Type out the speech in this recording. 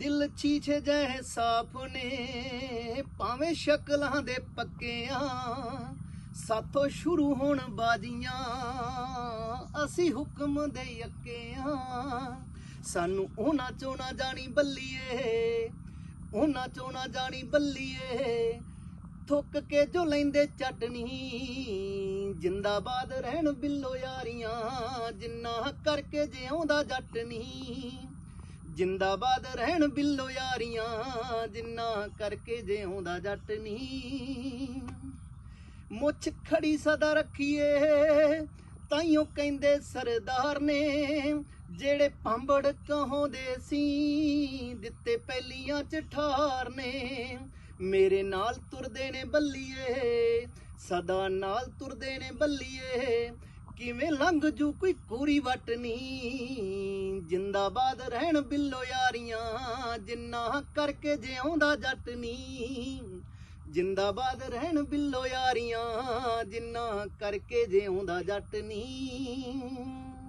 ਦਿਲ ਚੀਛੇ ਜੈ ਸਾਫ਼ ਨੇ, ਭਾਵੇਂ ਸ਼ਕਲਾਂ ਦੇ ਪੱਕਿਆਂ, ਸਾਥੋਂ ਸ਼ੁਰੂ ਹੋਣ ਬਾਜੀਆਂ, ਅਸੀਂ ਹੁਕਮ ਦੇ ਯੱਕਿਆਂ। ਸਾਨੂੰ ਉਹਨਾਂ ਚੋਂ ਨਾ ਜਾਣੀ ਬੱਲੀਏ, ਉਹਨਾਂ ਚੋਂ ਨਾ ਜਾਣੀ ਬੱਲੀਏ। ਥੁੱਕ ਕੇ ਜੋ ਲੈਂਦੇ ਚਟਨੀ, ਜਿੰਦਾਬਾਦ ਰਹਿਣ ਬਿੱਲੋ ਯਾਰੀਆਂ, ਜਿੰਨਾ ਕਰਕੇ ਜਿਉਂਦਾ ਜੱਟ ਨਹੀਂ ਜਿੰਦਾਬਾਦ ਰਹਿਣ ਬਿੱਲੋ ਯਾਰੀਆਂ, ਜਿੰਨਾ ਕਰਕੇ ਜਿਉਂਦਾ ਜੱਟ ਨਹੀਂ। ਮੁੱਛ ਖੜੀ ਸਦਾ ਰੱਖੀਏ, ਤਾਈਓ ਕਹਿੰਦੇ ਸਰਦਾਰ ਨੇ, ਜਿਹੜੇ ਪੰਬੜ ਕਹੋਂਦੇ ਸੀ, ਦਿੱਤੇ ਪਹਿਲੀਆਂ ਚ ਠਾਰ ਨੇ। ਮੇਰੇ ਨਾਲ ਤੁਰਦੇ ਨੇ ਬੱਲੀਏ, ਸਦਾ ਨਾਲ ਤੁਰਦੇ ਨੇ ਬੱਲੀਏ ਕਿਵੇਂ ਲੰਘ ਜੂ ਕੋਈ ਪੂਰੀ ਵਟ ਨਹੀਂ। ਜਿੰਦਾਬਾਦ ਰਹਿਣ ਬਿੱਲੋ ਯਾਰੀਆਂ, ਜਿੰਨਾ ਕਰਕੇ ਜਿਉਂਦਾ ਜੱਟ ਨਹੀਂ। ਜਿੰਦਾਬਾਦ ਰਹਿਣ ਬਿੱਲੋ ਯਾਰੀਆਂ, ਜਿੰਨਾ ਕਰਕੇ ਜਿਉਂਦਾ ਜੱਟ ਨਹੀਂ।